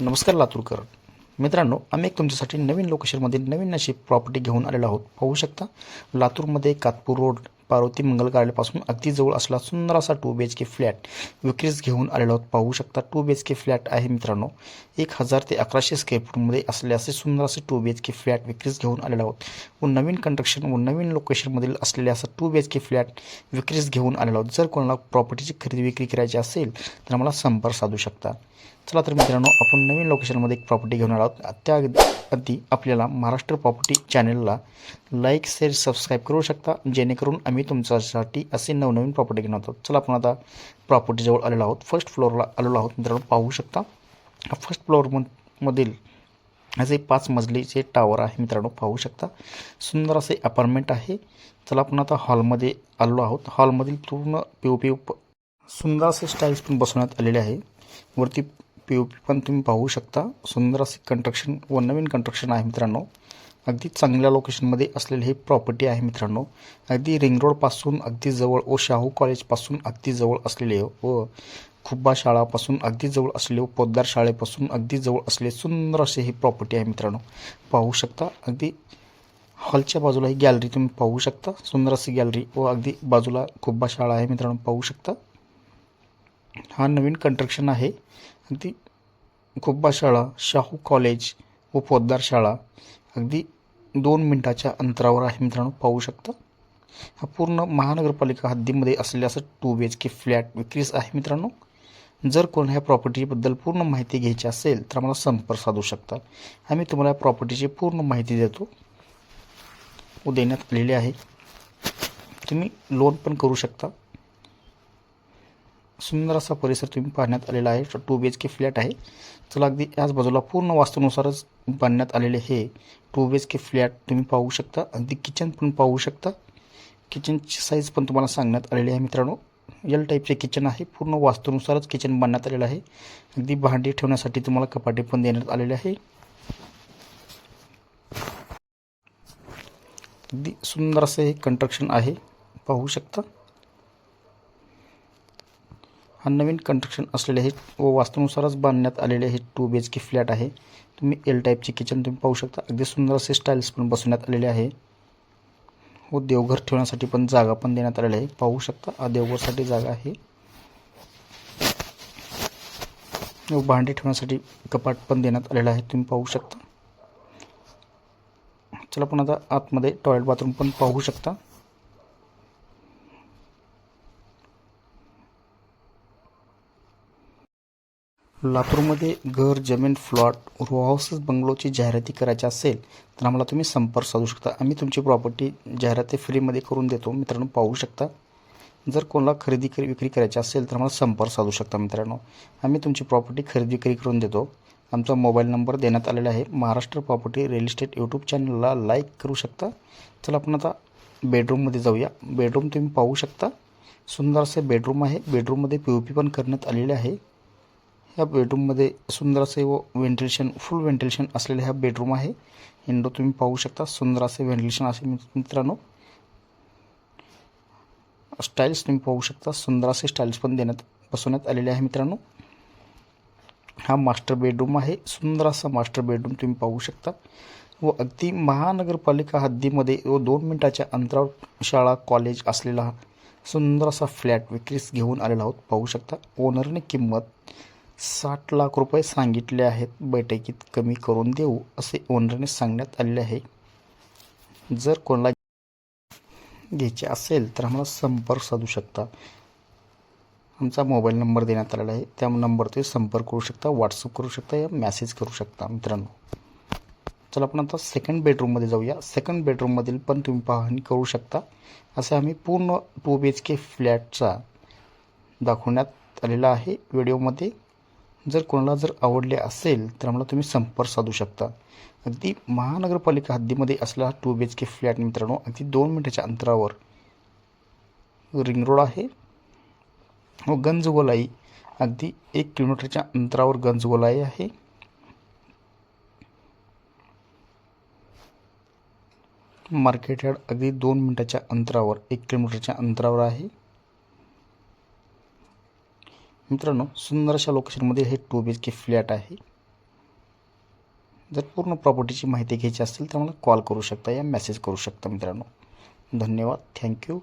नमस्कार लातूरकर. मित्रांनो आम्ही एक तुमच्यासाठी नवीन लोकेशनमध्ये नवीन अशी प्रॉपर्टी घेऊन आलेलो आहोत. पाहू शकता लातूरमध्ये कातपूर रोड पार्वती मंगल कार्यालयापासून अगदी जवळ असला सुंदर असा two B H K flat विक्रीस घेऊन आलेलो आहोत. पाहू शकता two B H K flat आहे मित्रांनो. एक हजार ते अकराशे स्क्वेअर फूटमध्ये असले असे सुंदर असे two B H K flat विक्रीस घेऊन आलेलो आहोत. व नवीन कंस्ट्रक्शन व नवीन लोकेशनमधील असलेले असं two B H K flat विक्रीस घेऊन आलेलो आहोत. जर कोणाला प्रॉपर्टीची खरेदी विक्री करायची असेल तर आम्हाला संपर्क साधू शकता. चला तर मित्रांनो आपण नवीन लोकेशनमध्ये एक प्रॉपर्टी घेऊन आलो आहोत. त्या आधी आपल्याला महाराष्ट्र प्रॉपर्टी चॅनलला लाईक शेअर सबस्क्राईब करू शकता. जेणेकरून आम्ही तुमच्यासाठी असे नवनवीन प्रॉपर्टी घेऊन आहोत. चला आपण आता प्रॉपर्टीजवळ आलेलो आहोत. फर्स्ट फ्लोअरला आलेलो आहोत मित्रांनो पाहू शकता. फर्स्ट फ्लोअर मधील असे पाच मजलीचे टावर आहे मित्रांनो पाहू शकता. सुंदर असे अपार्टमेंट आहे. चला आपण आता हॉलमध्ये आलेलो आहोत. हॉलमधील पूर्ण पी ओ पी सुंदर असे स्टाईल्स पण बसवण्यात आलेले आहे. वरती पी ओ पी पण तुम्ही पाहू शकता. सुंदर असे कंस्ट्रक्शन व नवीन कंस्ट्रक्शन आहे मित्रांनो. अगदी चांगल्या लोकेशनमध्ये असलेली ही प्रॉपर्टी आहे मित्रांनो. अगदी रिंग रोडपासून अगदी जवळ व शाहू कॉलेजपासून अगदी जवळ असलेले व खुब्बा शाळापासून अगदी जवळ असलेले व पोद्दार शाळेपासून अगदी जवळ असले सुंदर असे ही प्रॉपर्टी आहे मित्रांनो. पाहू शकता अगदी हॉलच्या बाजूला ही गॅलरी तुम्ही पाहू शकता. सुंदर अशी गॅलरी व हो, अगदी बाजूला खुब्बा शाळा आहे मित्रांनो पाहू शकता. हा नवीन कंस्ट्रक्शन आहे. अगदी खुब्बा शाळा शाहू कॉलेज व पोद्दार शाळा अगदी दोन मिनटाच्या अंतरावर आहे मित्रांनो पाहू शकता. हा पूर्ण महानगरपालिका हद्दीमध्ये असलेला असं two B H K flat विक्रीस आहे मित्रांनो. जर कोण ह्या प्रॉपर्टीबद्दल पूर्ण माहिती घ्यायची असेल तर आम्हाला संपर्क साधू शकता. आम्ही तुम्हाला या प्रॉपर्टीची पूर्ण माहिती देतो. व देण्यात आलेली आहे. तुम्ही लोन पण करू शकता. सुंदर असा परिसर तुम्ही पाहण्यात आलेला आहे. Two B H K flat आहे. चला अगदी याच बाजूला पूर्ण वास्तूनुसारच बांधण्यात आलेले हे two B H K flat तुम्ही पाहू शकता. अगदी किचन पण पाहू शकता. किचनची साईज पण तुम्हाला सांगण्यात आलेली आहे मित्रांनो. एल टाईपचे किचन आहे. पूर्ण वास्तूनुसारच किचन बांधण्यात आलेलं आहे. अगदी भांडी ठेवण्यासाठी तुम्हाला कपाटे पण देण्यात आलेले आहे. अगदी सुंदर असं हे कंस्ट्रक्शन आहे. पाहू शकता. हा नवीन कंस्ट्रक्शन असलेले आहे व वास्तूनुसारच बांधण्यात आलेले हे two B H K flat आहे. तुम्ही एल टाईपचे किचन तुम्ही पाहू शकता. अगदी सुंदर असे स्टाईल्स पण बसवण्यात आलेले आहे. व देवघर ठेवण्यासाठी पण जागा पण देण्यात आलेली आहे. पाहू शकता हा देवघरसाठी जागा आहे. व भांडे ठेवण्यासाठी कपाट पण देण्यात आलेलं आहे. तुम्ही पाहू शकता. चला पण आता आतमध्ये टॉयलेट बाथरूम पण पाहू शकता. लातूरमध्ये घर जमीन फ्लॉट रो हाऊसेस बंगलोची जाहिराती करायची असेल तर आम्हाला तुम्ही संपर्क साधू शकता. आम्ही तुमची प्रॉपर्टी जाहिराती फ्रीमध्ये करून देतो. मित्रांनो पाहू शकता. जर कोणाला खरेदी करी विक्री करायची असेल तर आम्हाला संपर्क साधू शकता मित्रांनो. आम्ही तुमची प्रॉपर्टी खरेदी विक्री करून देतो. आमचा मोबाईल नंबर देण्यात आलेला आहे. Maharashtra property real estate YouTube चॅनलला लाईक करू शकता. चला आपण आता बेडरूममध्ये जाऊया. बेडरूम तुम्ही पाहू शकता. सुंदर असे बेडरूम आहे. बेडरूममध्ये पी ओ पी पण करण्यात आलेले आहे. ह्या बेडरूममध्ये सुंदर असे व व्हेंटिलेशन फुल व्हेंटिलेशन असलेले हा बेडरूम आहे. विंडो तुम्ही पाहू शकता सुंदर असे व्हेंटिलेशन असे मित्रांनो. स्टाईल्स तुम्ही पाहू शकता सुंदर असे स्टाईल्स पण देण्यात बसवण्यात आलेले आहे मित्रांनो. हा मास्टर बेडरूम आहे. सुंदर असा मास्टर बेडरूम तुम्ही पाहू शकता. व अगदी महानगरपालिका हद्दीमध्ये व दोन मिनिटाच्या अंतरावर शाळा कॉलेज असलेला सुंदर असा फ्लॅट विक्रीस घेऊन आलेला आहोत. पाहू शकता. ओनरने किंमत साठ लाख रुपये सांगितले आहेत. बैठकीत कमी करून देऊ असे ओनरने सांगण्यात आले आहे. जर कोणाला घ्यायचे असेल तर आम्हाला संपर्क साधू शकता. आमचा मोबाईल नंबर देण्यात आलेला आहे. त्या नंबरवर संपर्क करू शकता व्हॉट्सअप करू शकता या मॅसेज करू शकता मित्रांनो. चला आपण आता सेकंड बेडरूममध्ये जाऊया. सेकंड बेडरूममधील पण तुम्ही पाहणी करू शकता. असे आम्ही पूर्ण टू बी एच के फ्लॅटचा दाखवण्यात आलेला आहे. व्हिडिओमध्ये जर कोणाला जर आवडले असेल तर आम्हाला तुम्ही संपर्क साधू शकता. अगदी महानगरपालिका हद्दीमध्ये असलेला two B H K flat मित्रांनो अगदी दोन मिनिटाच्या अंतरावर. रिंग रोड आहे. हो, व गंजगोलाई अगदी एक किलोमीटरच्या अंतरावर गंजगोलाई आहे. मार्केट यार्ड अगदी दोन मिनिटाच्या अंतरावर एक किलोमीटरच्या अंतरावर आहे. मित्रांनो सुंदर अशा लोकेशनमध्ये हे two B H K flat आहे. जर पूर्ण प्रॉपर्टीची माहिती घ्यायची असेल तर मला कॉल करू शकता या मेसेज करू शकता मित्रांनो. धन्यवाद. थँक्यू